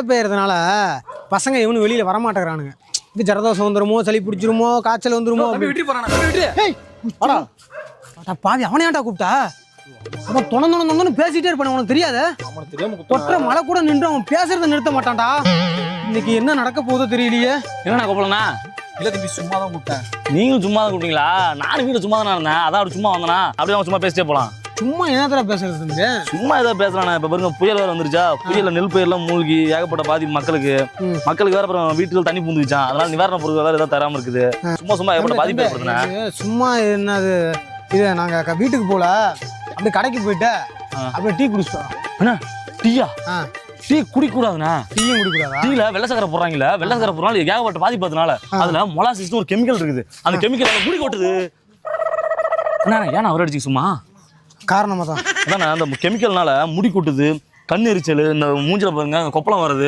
மழை பெய்யறதுனால பசங்க இவனு வெளியில வரமாட்டேங்கிறானுங்க. இது ஜலதோஷம் வந்துருமோ சளி பிடிச்சிருமோ காய்ச்சல் வந்துருமோ தம்பி விட்டு போறானா? தம்பி விட்டு ஏய், வாடா. அட பாவி அவனே ஏன்டா கூப்பிட்டா? அவன் தொண தொண தொணன்னு பேசிட்டே இருப்பான் உனக்கு தெரியாது? கொட்டுற மழை கூட நின்று அவன் பேசுறத நிறுத்த மாட்டான்டா. இன்னைக்கு என்ன நடக்க போதோ தெரியலையே. என்னண்ணா கூப்பிடலண்ணா இல்ல தம்பி சும்மா தான் கூப்பிட்டேன். நீங்களும் சும்மா தான் கூப்பிட்டீங்களா? நானும் வீட்டில் சும்மா தான் இருந்தேன். அதான் சும்மா வந்தனா? அப்படியே அவன் சும்மா பேசிட்டே போலாம். சும்மா என்னத்தடா பேசுறது தம்பி? சும்மா ஏதோ பேசுறானே. இப்ப பாருங்க புயல் வேற வந்துருச்சா? புயல்ல நெல் பயிரெல்லாம் மூழ்கி ஏகப்பட்ட பாதிப்பு மக்களுக்கு. மக்களுக்கு வேற அப்புறம் வீட்டுல தண்ணி பூந்துச்சான் அதனால நிவாரண பொருட்கள் வேற ஏதாவது தராம இருக்குது. சும்மா சும்மா ஏகப்பட்ட பாதிப்பு ஏற்படுதுண்ணே இது சும்மா என்னது? இது நாங்க வீட்டுக்கு போல அப்படியே கடைக்கு போயிட்டு. அப்படியே டீ குடிச்சிட்டோம். அண்ணா டீயா? டீ குடிக்கூடாதுண்ணா. டீயும் குடிக்கூடாதா? டீல வெள்ளை சக்கரை போடுறாங்கல்ல. வெள்ளை சக்கரை போடுறாங்க ஏகப்பட்ட பாதிப்பு அதனால அதுல மொலாசிஸ்னு ஒரு கெமிக்கல் இருக்குது. அந்த கெமிக்கல் குடி கொட்டுது. அண்ணா ஏன்னா அவர் அடிச்சு சும்மா? காரணமாக தான் அதான் அந்த கெமிக்கல்னால முடி கொட்டுது கண் எரிச்சல் இந்த மூஞ்சில பாருங்க கொப்பளம் வருது